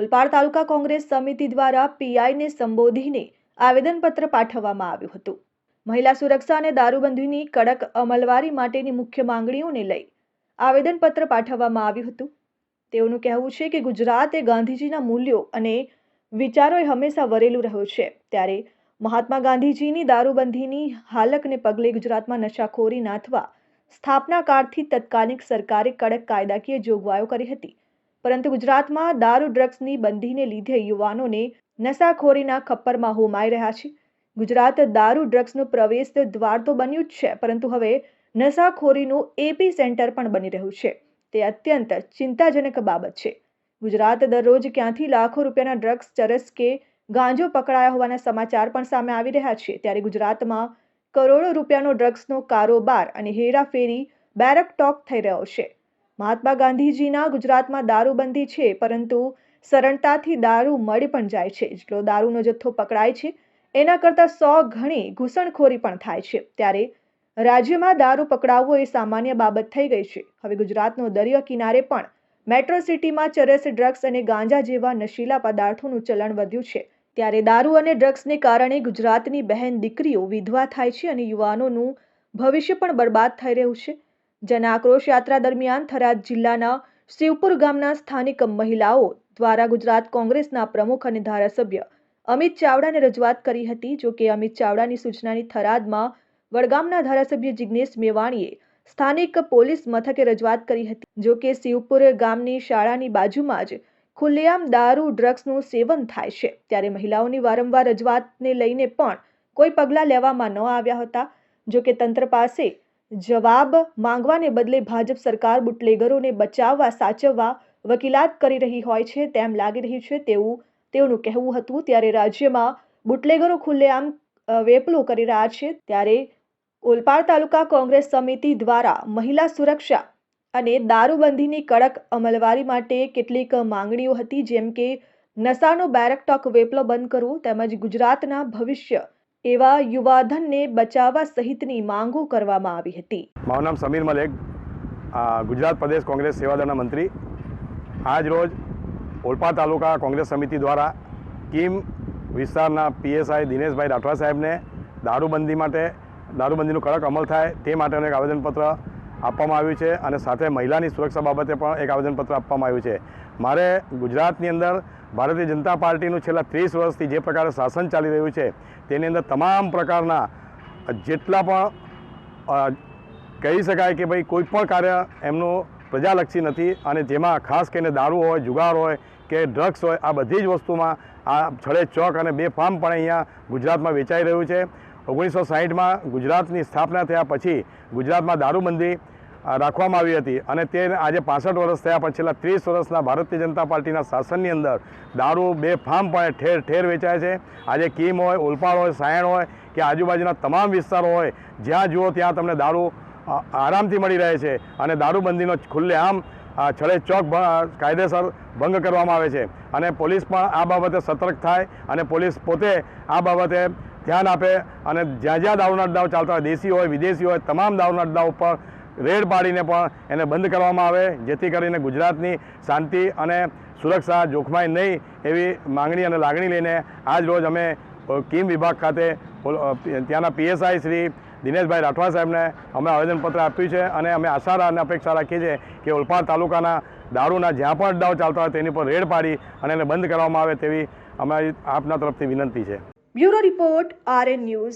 ઓલપાડ તાલુકા કોંગ્રેસ સમિતિ દ્વારા પીઆઈને સંબોધીને આવેદનપત્ર પાઠવવામાં આવ્યું હતું. મહિલા સુરક્ષા અને દારૂબંધીની કડક અમલવારી માટેની મુખ્ય માંગણીઓને લઈ આવેદનપત્ર પાઠવવામાં આવ્યું હતું. તેઓનું કહેવું છે કે ગુજરાત એ ગાંધીજીના મૂલ્યો અને વિચારોએ હંમેશા વરેલું રહ્યું છે. ત્યારે મહાત્મા ગાંધીજીની દારૂબંધીની હાલકને પગલે ગુજરાતમાં નશાખોરી નાથવા સ્થાપના કાળથી તત્કાલિક સરકારે કડક કાયદાકીય જોગવાઈઓ કરી હતી. પરંતુ ગુજરાતમાં દારૂ ડ્રગ્સની બંધીને લીધે યુવાનોને નશાખોરીના ખપ્પરમાં હોમાઈ રહ્યા છે. ગુજરાત દારૂ ડ્રગ્સનો પ્રવેશ દ્વાર તો બન્યું જ છે, પરંતુ હવે નશાખોરીનું એપી સેન્ટર પણ બની રહ્યું છે. તે અત્યંત ચિંતાજનક બાબત છે. ગુજરાત દરરોજ ક્યાંથી લાખો રૂપિયાના ડ્રગ્સ, ચરસ કે ગાંજો પકડાયા હોવાના સમાચાર પણ સામે આવી રહ્યા છે. ત્યારે ગુજરાતમાં કરોડો રૂપિયાનો ડ્રગ્સનો કારોબાર અને હેરાફેરી બેરકટોક થઈ રહ્યો છે. મહાત્મા ગાંધીજીના ગુજરાતમાં દારૂબંધી છે, પરંતુ સરળતાથી દારૂ મળી પણ જાય છે. જેટલો દારૂનો જથ્થો પકડાય છે, એના કરતાં સો ઘણી ઘૂસણખોરી પણ થાય છે. ત્યારે રાજ્યમાં દારૂ પકડાવવો એ સામાન્ય બાબત થઈ ગઈ છે. હવે ગુજરાતનો દરિયા કિનારે પણ મેટ્રો સિટીમાં ચરસ ડ્રગ્સ અને ગાંજા જેવા નશીલા પદાર્થોનું ચલણ વધ્યું છે. ત્યારે દારૂ અને ડ્રગ્સને કારણે ગુજરાતની બહેન દીકરીઓ વિધવા થાય છે અને યુવાનોનું ભવિષ્ય પણ બરબાદ થઈ રહ્યું છે. જન આક્રોશ યાત્રા દરમિયાન થરાદ જિલ્લાના શિવપુર ગામના સ્થાનિક મહિલાઓ દ્વારા ગુજરાત કોંગ્રેસના પ્રમુખ અને ધારાસભ્ય અમિત ચાવડાને રજૂઆત કરી હતી. જો કે અમિત ચાવડાની સૂચનાની થરાદમાં વડગામના ધારાસભ્ય જિગ્નેશ મેવાણીએ સ્થાનિક પોલીસ મથકે રજૂઆત કરી હતી. જો કે શિવપુર ગામની શાળાની બાજુમાં જ ખુલ્લેઆમ દારૂ, ડ્રગ્સનું સેવન થાય છે. ત્યારે મહિલાઓની વારંવાર રજૂઆતને લઈને પણ કોઈ પગલાં લેવામાં ન આવ્યા હતા. જો કે તંત્ર પાસે જવાબ માંગવાને બદલે ભાજપ સરકાર બુટલેગરોને બચાવવા, સાચવવા વકીલાત કરી રહી હોય છે તેમ લાગી રહ્યું છે તેવું તેઓનું કહેવું હતું. ત્યારે રાજ્યમાં બુટલેગરો ખુલ્લેઆમ વેપલો કરી રહ્યા છે. ત્યારે ઓલપાડ તાલુકા કોંગ્રેસ સમિતિ દ્વારા મહિલા સુરક્ષા અને દારૂબંધીની કડક અમલવારી માટે કેટલીક માંગણીઓ હતી. જેમ કે, નશાનો બેરકટોક વેપલો બંધ કરવો તેમજ ગુજરાતના ભવિષ્ય એવા યુવાધનને બચાવવા સહિતની માંગો કરવામાં આવી હતી. મારું નામ સમીર મલેક. ગુજરાત પ્રદેશ કોંગ્રેસ સેવાદળના મંત્રી. આજ રોજ ઓલપા તાલુકા કોંગ્રેસ સમિતિ દ્વારા કિમ વિસ્તારના પીએસઆઈ દિનેશભાઈ રાઠવા સાહેબને દારૂબંધી માટે દારૂબંધીનું કડક અમલ થાય તે માટેનું એક આવેદનપત્ર આપવામાં આવ્યું છે અને સાથે મહિલાની સુરક્ષા બાબતે પણ એક આવેદનપત્ર આપવામાં આવ્યું છે. મારે ગુજરાતની અંદર ભારતીય જનતા પાર્ટીનું છેલ્લા ત્રીસ વર્ષથી જે પ્રકારે શાસન ચાલી રહ્યું છે, તેની અંદર તમામ પ્રકારના જેટલા પણ કહી શકાય કે ભાઈ કોઈ પણ કાર્ય એમનું પ્રજાલક્ષી નથી અને જેમાં ખાસ કરીને દારૂ હોય, જુગાર હોય કે ડ્રગ્સ હોય, આ બધી જ વસ્તુમાં આ છડે ચોક અને બે ફાર્મ પણ અહીંયા ગુજરાતમાં વેચાઈ રહ્યું છે. ઓગણીસો સાહીઠમાં ગુજરાતની સ્થાપના થયા પછી ગુજરાતમાં દારૂબંધી રાખવામાં આવી હતી. અને તે આજે પાસઠ વર્ષ થયા પણ છેલ્લા ત્રીસ વર્ષના ભારતીય જનતા પાર્ટીના શાસનની અંદર દારૂ બે ફાર્મ પણ ઠેર ઠેર વેચાય છે. આજે કીમ હોય ઓલપાડ હોય, સાયણ હોય કે આજુબાજુના તમામ વિસ્તારો હોય, જ્યાં જુઓ ત્યાં તમને દારૂ આરામથી મળી રહે છે. અને દારૂબંધીનો ખુલ્લેઆમ છળે ચોક કાયદેસર ભંગ કરવામાં આવે છે. અને પોલીસ પણ આ બાબતે સતર્ક થાય અને પોલીસ પોતે આ બાબતે ધ્યાન આપે. અને જ્યાં જ્યાં દારૂના અડ્ડાઓ ચાલતા હોય, દેશી હોય, વિદેશી હોય, તમામ દારૂના અડ્ડાઓ ઉપર રેડ પાડીને પણ એને બંધ કરવામાં આવે, જેથી કરીને ગુજરાતની શાંતિ અને સુરક્ષા જોખમાય નહીં એવી માંગણી અને લાગણી લઈને આજ રોજ અમે કીમ વિભાગ ખાતે ત્યાંના પીએસઆઈ શ્રી દિનેશભાઈ રાઠવા સાહેબને અમે આવેદનપત્ર આપ્યું છે અને અમે આશા અને અપેક્ષા રાખીએ છીએ કે ઓલપાડ તાલુકાના દારૂના જ્યાં પણ અડ્ડાઓ ચાલતા હોય તેની પર રેડ પાડી અને એને બંધ કરવામાં આવે તેવી અમારી આપના તરફથી વિનંતી છે. Bureau report RN news.